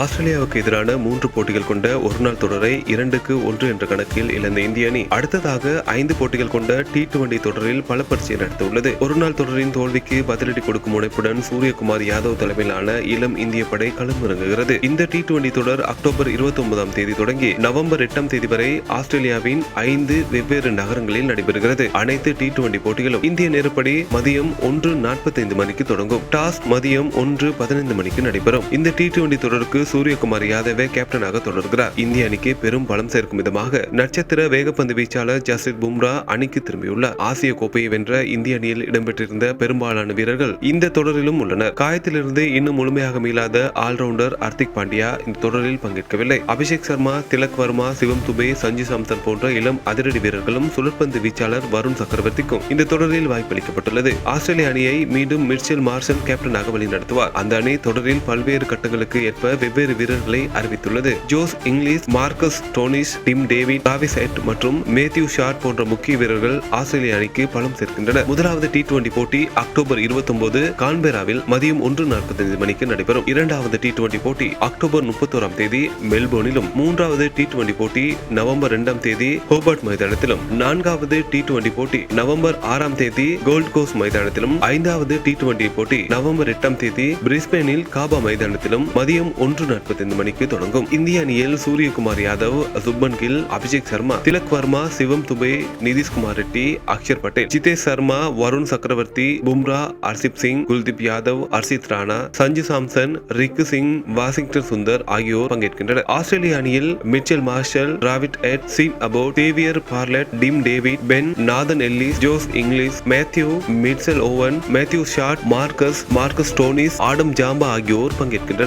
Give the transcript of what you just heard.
ஆஸ்திரேலியாவுக்கு எதிரான மூன்று போட்டிகள் கொண்ட ஒருநாள் தொடரை இரண்டுக்கு ஒன்று என்ற கணக்கில் இழந்த இந்திய அணி அடுத்ததாக ஐந்து போட்டிகள் கொண்ட டி டுவெண்டி தொடரில் பல பரிச்சை நடத்தியுள்ளது ஒருநாள் தொடரின் தோல்விக்கு பதிலடி கொடுக்கும் முனைப்புடன் சூரியகுமார் யாதவ் தலைமையிலான இளம் இந்திய படை களமிறங்குகிறது. இந்த டி டுவெண்டி தொடர் அக்டோபர் இருபத்தி ஒன்பதாம் தேதி தொடங்கி நவம்பர் எட்டாம் தேதி வரை ஆஸ்திரேலியாவின் ஐந்து வெவ்வேறு நகரங்களில் நடைபெறுகிறது. அனைத்து டி டுவெண்டி போட்டிகளும் இந்திய நேரப்படி மதியம் ஒன்று நாற்பத்தைந்து மணிக்கு தொடங்கும். டாஸ் மதியம் ஒன்று பதினைந்து மணிக்கு நடைபெறும். இந்த டி டுவெண்டி தொடருக்கு சூரியகுமார் யாதவே கேப்டனாக தொடர்கிறார். இந்திய அணிக்கு பெரும் பலம் சேர்க்கும் விதமாக நட்சத்திர வேகப்பந்து வீச்சாளர் ஜஸ்ரித் பும்ரா அணிக்கு திரும்பியுள்ளார். ஆசிய கோப்பையை வென்ற இந்திய அணியில் இடம்பெற்றிருந்த பெரும்பாலான வீரர்கள் இந்த தொடரிலும் உள்ளனர். காயத்திலிருந்து இன்னும் முழுமையாக மீளாத ஆல்ரவுண்டர் ஹர்திக் பாண்டியா இந்த தொடரில் பங்கேற்கவில்லை. அபிஷேக் சர்மா திலக் வர்மா சிவம் துபே சஞ்சு சாம்சன் போன்ற இளம் அதிரடி வீரர்களும் சுழற்பந்து வீச்சாளர் வருண் சக்கரவர்த்திக்கும் இந்த தொடரில் வாய்ப்பளிக்கப்பட்டுள்ளது. ஆஸ்திரேலிய அணியை மீண்டும் மிர்ச்சல் மார்ஷல் கேப்டனாக வழிநடத்துவார். அந்த அணி தொடரில் பல்வேறு கட்டங்களுக்கு ஏற்ப வெவ்வேறு வீரர்களை அறிவித்துள்ளது. Josh Inglis Marcus Stoinis Tim David டாவிசெட் மற்றும் மேத்யூ ஷார்ட் போன்ற முக்கிய வீரர்கள் ஆஸ்திரேலிய அணிக்கு பலம் சேர்க்கின்றனர். முதலாவது டி டுவெண்டி போட்டி அக்டோபர் 29 கான்பெராவில் மதியம் ஒன்று நாற்பத்தைந்து மணிக்கு நடைபெறும். இரண்டாவது டி டுவெண்டி போட்டி அக்டோபர் முப்பத்தோராம் தேதி மெல்போர்னிலும். மூன்றாவது டி டுவெண்டி போட்டி நவம்பர் இரண்டாம் தேதி ஹோபர்ட் மைதானத்திலும். நான்காவது டி டுவெண்டி போட்டி நவம்பர் ஆறாம் தேதி கோல்ட் கோஸ்ட் மைதானத்திலும். ஐந்தாவது டி டுவெண்டி போட்டி நவம்பர் எட்டாம் தேதி பிரிஸ்பெயினில் காபா மைதானத்திலும். மதியம் ஒன்று நாற்பத்தைந்து மணிக்கு தொடங்கும். இந்திய அணியில் சூரியகுமார் யாதவ் சுப்மன் கில் அபிஷேக் சர்மா திலக் வர்மா சிவம் துபே நிதிஷ்குமார் ரெட்டி அக்ஷர் பட்டேல். ஜிதேஷ் சர்மா வருண் சக்கரவர்த்தி பும்ரா ஹர்ஷிப் சிங் குல்தீப் யாதவ் ஹர்ஷித் ராணா சஞ்சு சாம்சன் ரிக்கு சிங் வாஷிங்டன் சுந்தர் ஆகியோர் பங்கேற்கின்றனர். ஆஸ்திரேலிய அணியில் Mitchell Marsh Travis Head Sean Abbott Xavier Bartlett Tim David Ben Nathan Ellis Josh Inglis Matthew Mitchell Owen Matthew Short Marcus Marcus Stoinis Adam Zampa ஆகியோர் பங்கேற்கின்றனர்.